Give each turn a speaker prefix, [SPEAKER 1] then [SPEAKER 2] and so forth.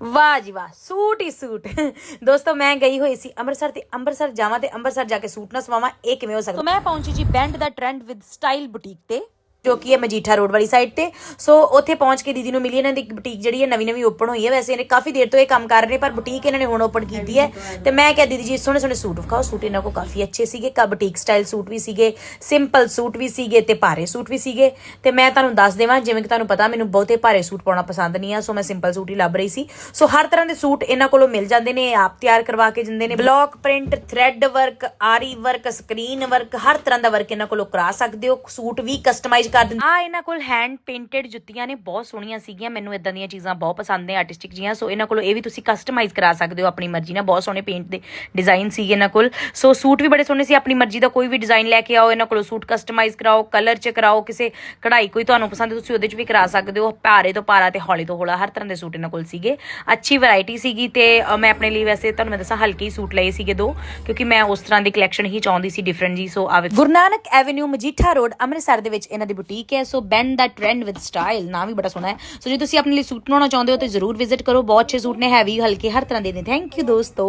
[SPEAKER 1] ਵਾਹ ਜੀ ਵਾਹ, ਸੂਟ ਹੀ ਸੂਟ। ਦੋਸਤੋ, ਮੈਂ ਗਈ ਹੋਈ ਸੀ ਅੰਮ੍ਰਿਤਸਰ ਤੇ ਅੰਮ੍ਰਿਤਸਰ ਜਾਵਾਂ ਤੇ ਅੰਮ੍ਰਿਤਸਰ ਜਾ ਕੇ ਸੂਟ ਨਾ ਸਵਾਵਾਂ, ਇਹ ਕਿਵੇਂ ਹੋ ਸਕਦਾ? ਮੈਂ ਪਹੁੰਚੀ ਜੀ ਬੈਂਡ ਦਾ ਟ੍ਰੈਂਡ ਵਿਦ ਸਟਾਈਲ ਬੁਟੀਕ ਤੇ। ਜੋ ਕਿ ਹੈ ਮਜੀਠਾ ਰੋਡ ਵਾਲੀ ਸਾਈਡ ਤੇ। ਸੋ ਉੱਥੇ ਪਹੁੰਚ ਕੇ ਦੀਦੀ ਨੂੰ ਮਿਲੀ, ਇਹਨਾਂ ਦੀ ਬੁਟੀਕ ਜਿਹੜੀ ਹੈ ਨਵੀਂ ਨਵੀਂ ਓਪਨ ਹੋਈ ਹੈ। ਵੈਸੇ ਇਹਨੇ ਕਾਫੀ ਦੇਰ ਤੋਂ ਇਹ ਕੰਮ ਕਰ ਰਹੇ, ਪਰ ਬੁਟੀਕ ਇਹਨਾਂ ਨੇ ਹੁਣ ਓਪਨ ਕੀਤੀ ਹੈ। ਤੇ ਮੈਂ ਕਿਹਾ, ਦੀਦੀ ਜੀ ਸੋਹਣੇ ਸੋਹਣੇ ਸੂਟ ਵਿਖਾਓ। ਸੂਟ ਇਹਨਾਂ ਕੋਲ ਕਾਫੀ ਅੱਛੇ ਸੀਗੇ। ਕਾ ਬੁਟੀਕ ਸਟਾਈਲ ਸੂਟ ਵੀ ਸੀਗੇ ਸਿੰਪਲ ਸੂਟ ਵੀ ਸੀਗੇ ਤੇ ਭਾਰੇ ਸੂਟ ਵੀ ਸੀਗੇ। ਤੇ ਮੈਂ ਤੁਹਾਨੂੰ ਦੱਸ ਦੇਵਾਂ, ਜਿਵੇਂ ਕਿ ਤੁਹਾਨੂੰ ਪਤਾ, ਮੈਨੂੰ ਬਹੁਤੇ ਭਾਰੇ ਸੂਟ ਪਾਉਣਾ ਪਸੰਦ ਨਹੀਂ ਆ ਸੋ ਮੈਂ ਸਿੰਪਲ ਸੂਟ ਹੀ ਲੱਭ ਰਹੀ ਸੀ। ਸੋ ਹਰ ਤਰ੍ਹਾਂ ਦੇ ਸੂਟ ਇਹਨਾਂ ਕੋਲੋਂ ਮਿਲ ਜਾਂਦੇ ਨੇ ਆਪ ਤਿਆਰ ਕਰਵਾ ਕੇ ਦਿੰਦੇ ਨੇ। ਬਲੌਕ ਪ੍ਰਿੰਟ ਥ੍ਰੈਡ ਵਰਕ ਆਰੀ ਵਰਕ ਸਕਰੀਨ ਵਰਕ ਹਰ ਤਰ੍ਹਾਂ ਦਾ ਵਰਕ ਇਹਨਾਂ ਕੋਲੋਂ ਕਰਾ ਸਕਦੇ ਹੋ। ਸੂਟ ਵੀ ਕਸਟਮਾਈਜ਼ ਕਰ ਦਿੰਦੇ। ਆ ਇਹਨਾਂ ਕੋਲ ਹੈਂਡ ਪੇਂਟਡ ਜੁੱਤੀਆਂ ਨੇ, ਬਹੁਤ ਸੋਹਣੀਆਂ ਸੀਗੀਆਂ, ਮੈਨੂੰ ਇਦਾਂ ਦੀਆਂ ਚੀਜ਼ਾਂ ਬਹੁਤ ਪਸੰਦ ਨੇ ਆਰਟਿਸਟਿਕ ਜੀਆਂ। ਸੋ ਇਹਨਾਂ ਕੋਲੋਂ ਇਹ ਵੀ ਤੁਸੀਂ ਕਸਟਮਾਈਜ਼ ਕਰਾ ਸਕਦੇ ਹੋ ਆਪਣੀ ਮਰਜ਼ੀ ਨਾਲ। ਬਹੁਤ ਸੋਹਣੇ ਪੇਂਟ ਦੇ ਡਿਜ਼ਾਈਨ ਸੀਗੇ ਇਹਨਾਂ ਕੋਲ। ਸੋ ਸੂਟ ਵੀ ਬੜੇ ਸੋਹਣੇ ਸੀ, ਆਪਣੀ ਮਰਜ਼ੀ ਦਾ ਕੋਈ ਵੀ ਡਿਜ਼ਾਈਨ ਲੈ ਕੇ ਆਓ, ਇਹਨਾਂ ਕੋਲੋਂ ਸੂਟ ਕਸਟਮਾਈਜ਼ ਕਰਾਓ ਕਲਰ ਚ ਕਰਾਓ, ਕਿਸੇ ਕਢਾਈ ਕੋਈ ਤੁਹਾਨੂੰ ਪਸੰਦ ਤੁਸੀਂ ਉਹਦੇ ਚ ਵੀ ਕਰਾ ਸਕਦੇ ਹੋ। ਭਾਰੇ ਤੋਂ ਭਾਰਾ ਤੇ ਹੌਲੇ ਤੋਂ ਹੌਲਾ ਹਰ ਤਰ੍ਹਾਂ ਦੇ ਸੂਟ ਇਹਨਾਂ ਕੋਲ ਸੀਗੇ। ਅੱਛੀ ਵੈਰਾਈਟੀ ਸੀਗੀ ਤੇ ਮੈਂ ਆਪਣੇ ਲਈ ਵੈਸੇ ਤੁਹਾਨੂੰ ਮੈਂ ਦੱਸਾਂ ਹਲਕੇ ਹੀ ਸੂਟ ਲਏ ਸੀਗੇ ਦੋ, ਕਿਉਂਕਿ ਮੈਂ ਉਸ ਤਰ੍ਹਾਂ ਦੀ ਕਲੈਕਸ਼ਨ ਹੀ ਚਾਹੁੰਦੀ ਸੀ ਡਿਫਰੈਂਟ ਜੀ। ਸੋ ਆਵੇ ਗੁਰੂ ਨਾਨਕ ਐਵੇਨਿਊ ਮਜੀਠਾ ਰੋਡ ਅੰਮ੍ਰਿਤਸਰ ਦੇ ਵਿੱਚ ਇਹਨਾਂ ਦੀ ਬੁਟੀਕ ਹੈ ਸੋ ਬੈਂਡ ਦਾ ਟ੍ਰੈਂਡ ਵਿਦ ਸਟਾਈਲ ਨਾਮ ਵੀ ਬੜਾ ਸੋਹਣਾ ਹੈ। ਸੋ ਜੇ ਤੁਸੀਂ ਆਪਣੇ ਲਈ ਸੂਟ ਬਣਾਉਣਾ ਚਾਹੁੰਦੇ ਹੋ ਤਾਂ ਜ਼ਰੂਰ ਵਿਜ਼ਿਟ ਕਰੋ, ਬਹੁਤ ਅੱਛੇ ਸੂਟ ਨੇ ਹੈਵੀ ਹਲਕੇ, ਹਰ ਤਰ੍ਹਾਂ ਦੇ ਨੇ। ਥੈਂਕ ਯੂ ਦੋਸਤੋ।